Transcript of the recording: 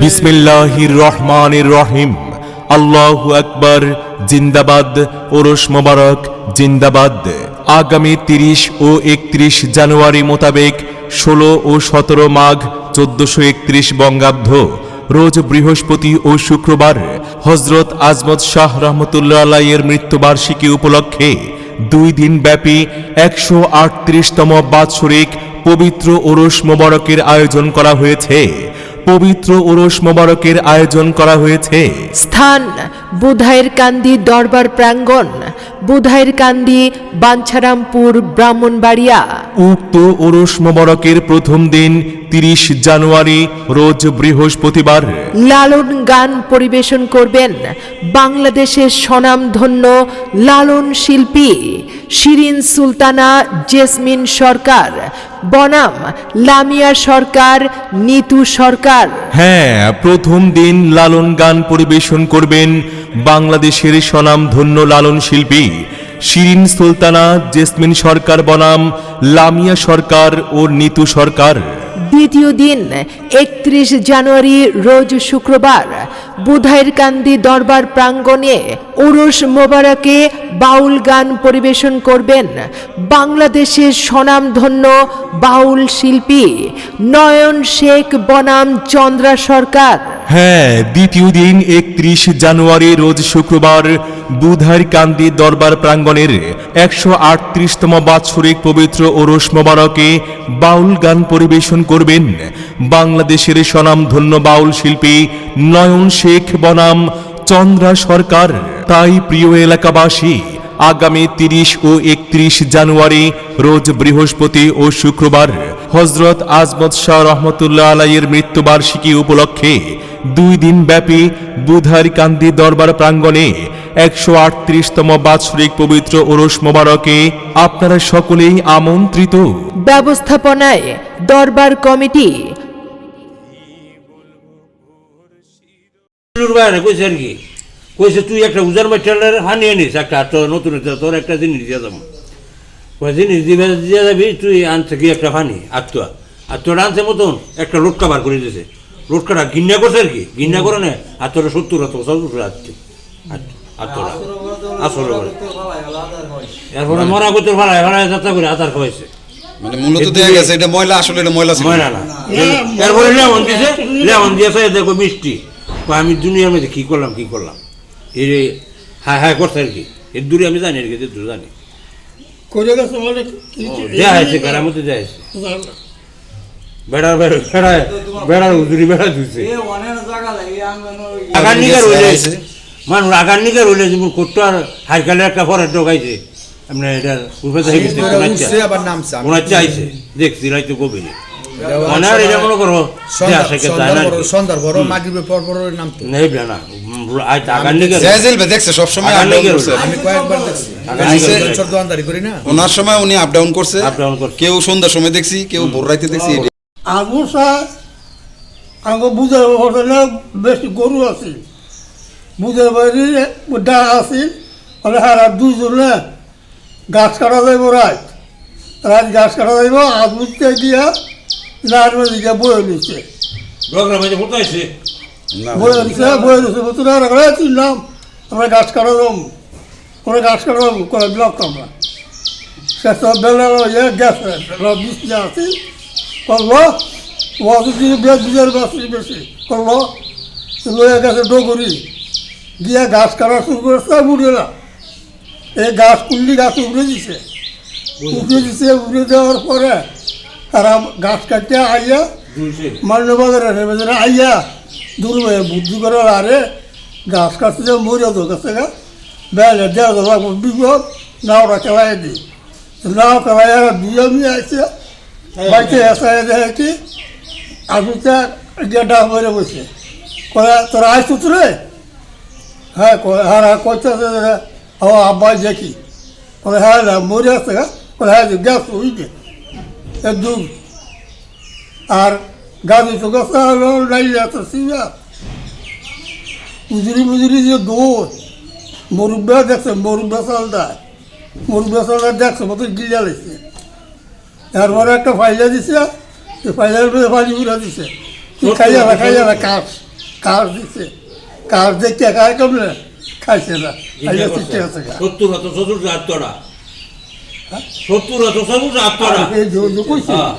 বিসমিল্লাহির রহমানির রহিম। আল্লাহু আকবার, জিন্দাবাদ, ওরস মোবারক, জিন্দাবাদ। আগামী তিরিশ ও একত্রিশ জানুয়ারি মোতাবেক ষোলো ও সতেরো মাঘ চোদ্দশো একত্রিশ বঙ্গাব্দ। রোজ বৃহস্পতি ও শুক্রবার হজরত আজমত শাহ রহমতুল্লাহ আলাইয়ের মৃত্যুবার্ষিকী উপলক্ষে দুই দিন ব্যাপী একশো আটত্রিশতম বাৎসরিক পবিত্র ওরস মোবারকের আয়োজন করা হয়েছে। পবিত্র ওরস মোবারকের আয়োজন করা হয়েছে। স্থান বুধায়ের কান্দি দরবার প্রাঙ্গণ বুধাইর কান্দি বাঞ্ছারামপুর ব্রাহ্মণবাড়িয়া। উক্ত ওরস মোবারকের প্রথম দিন তিরিশ জানুয়ারি রোজ বৃহস্পতিবার। লালন গান পরিবেশন করবেন বাংলাদেশের স্বনামধন্য লালন শিল্পী শিরিন সুলতানা জেসমিন সরকার বনাম লামিয়া সরকার নিতু সরকার। হ্যাঁ প্রথম দিন লালন গান পরিবেশন করবেন বাংলাদেশের স্বনামধন্য লালন শিল্পী শিরিন সুলতানা, জেসমিন সরকার বনাম, লামিয়া সরকার ও নিতু সরকার। দ্বিতীয় দিন, একত্রিশ জানুয়ারি, রোজ শুক্রবার, বুধাইর কান্দি দরবার প্রাঙ্গণে উরুস মোবারকে বাউল গান পরিবেশন করবেন বাংলাদেশের স্বনামধন্য বাউল শিল্পী নয়ন শেখ বনাম চন্দ্রা সরকার। হ্যাঁ দ্বিতীয় দিন একত্রিশ জানুয়ারি রোজ শুক্রবার বুধার কান্দি দরবার প্রাঙ্গণের একশো আটত্রিশতম বাৎসরিক পবিত্র ওরস মোবারকে বাউল গান পরিবেশন করবেন বাংলাদেশের স্বনামধন্য বাউল শিল্পী নয়ন শেখ বনাম চন্দ্রা সরকার। তাই প্রিয় এলাকাবাসী, আগামী তিরিশ ও একত্রিশ জানুয়ারি রোজ বৃহস্পতি ও শুক্রবার হজরত আজমত শাহ রহমতুল্লাহ আলাইয়ের মৃত্যুবার্ষিকী উপলক্ষে দুই দিন ব্যাপী বুধার কান্দি দরবার প্রাঙ্গণে একশো আটত্রিশতম বাৎসরিক পবিত্র ওরস মোবারকে আপনারা সকলেই আমন্ত্রিত। ব্যবস্থাপনায় দরবার কমিটি। কইছে কি? কইছে তুই একটা উজার মেটেরিয়ালের হানি আনিস একটা তোর নতুন একটা তোর একটা জিনিস দিয়ে জিনিস দিবে দিয়ে যাবি তুই আনছে কি একটা ফানি আর তো আনছে মতন একটা লোটকা বার করে দিয়েছে লোটকাটা গিন্না করছে আর কি? গিন্না করে না আর তোর সত্তর হাত সত্তর আর তোরা আসলে করে এরপরে মরা করতে ভাড়ায় ভাড়ায় যাত্রা করে আধার খাওয়াইছে মানে মূলত দেখা গেছে এটা ময়লা আসলে এটা ময়লা ছিল। ময়না না। এরপরে লেমন দিয়েছে লেমন দিয়েছে দেখো মিষ্টি। আমি দুনিয়ার মধ্যে কী করলাম কী করলাম? এই হ্যাঁ হ্যাঁ করছে আর কি। এর দূরে আমি জানি আর কি দূরে জানি। বেড়ার বেড়ায় বেড়ার উদুরি বেড়া আগার নিকার হইলে হয়েছে। মানুষ আগার নিকার হইলে যেমন করতো আর হাইকালে একটা পরে ঢোকাইছে। এমনি এটা উপরে চাইছে দেখছি রাইতে মানে আর এটা মনে করো। সন্ধ্যার বড় মাগরিবের পর পর নামতো। নেই না। আজ আগার নিকার জয় জেলবে দেখছে সবসময় আগার আপ ডাউন করছে। আমি কয়েকবার দেখছি। আমি নিকার বছর দোকানদারি করি না? ওনার সময় উনি আপ ডাউন করছে। কেউ সন্ধ্যার সময় দেখছি কেউ ভোর রাইতে দেখছি আগে হোটেলে বেশি গরু আছে। বুঝে বাড়ি ডা আছে। বলে হ্যাঁ দুজনে গাছ কাটা যাইব রাত। রাত গাছ কাটা যাইব আগ বুঝতে দিয়া লার মধ্যে বয়ে নিচ্ছে প্রোগ্রামে যে ফটো আছে না, বয়ে নিচ্ছে বয়ে নিচ্ছে বলতে না আমরা গাছ কাটা যাম করে গাছ কাটা যাব করে ব্লক আমরা। সে সব বেলা ইয়ে গেছে বৃষ্টি আছে করল দিয়ে বেশ বিজার বেশি বেশি করল লয়ে গেছে ডগরি গিয়ে গাছ কাটা শুরু করেছে উড়ে না। এই গাছ কুল্লি গাছ উড়ে দিছে উড়ে দিছে উড়ে দেওয়ার পরে তারা গাছ কাটতে আইয়া মান্য বাজারে যারা আইয়া দূর হয়ে বুদ্ধি করে আরে গাছ কাটতে মরে তো গেছে বেলে দেওয়া তো লাগবো বিপদ নাওটা খেলাই দিই নাও দুই আমি আইছে বাড়িতে এসে দেখি আমি তো গেটা মরে বসে। কয়ে তোরা আইসু তো রে? হ্যাঁ কয় হ্যাঁ হ্যাঁ কইতেছে ও আব্বাই দেখি। কয়ে হ্যাঁ না মরে আছে গা। কয়ে হ্যাঁ গ্যাস উইকে একদম আর গাড়ি তো গেছে আছে উজুরি মুজুরি যে দোষ মরুব্বা দেখছে মরুব্বা চালটা। মরুব্বা চালটা দেখছে মতো গিলা লেছে এরপরে একটা ফাইলা দিছে এই ফাইলার মধ্যে পানি উড়া দিছে। খাইয়া খাইয়া না কাঠ কার দিচ্ছে কার দেখতে একাই কমলে? খাইছে না। জিজ্ঞাসা আইয়া আছে সত্তর হতো সত্তর হতো চতুর্থ আত্মরা এই যে কইছে। হ্যাঁ।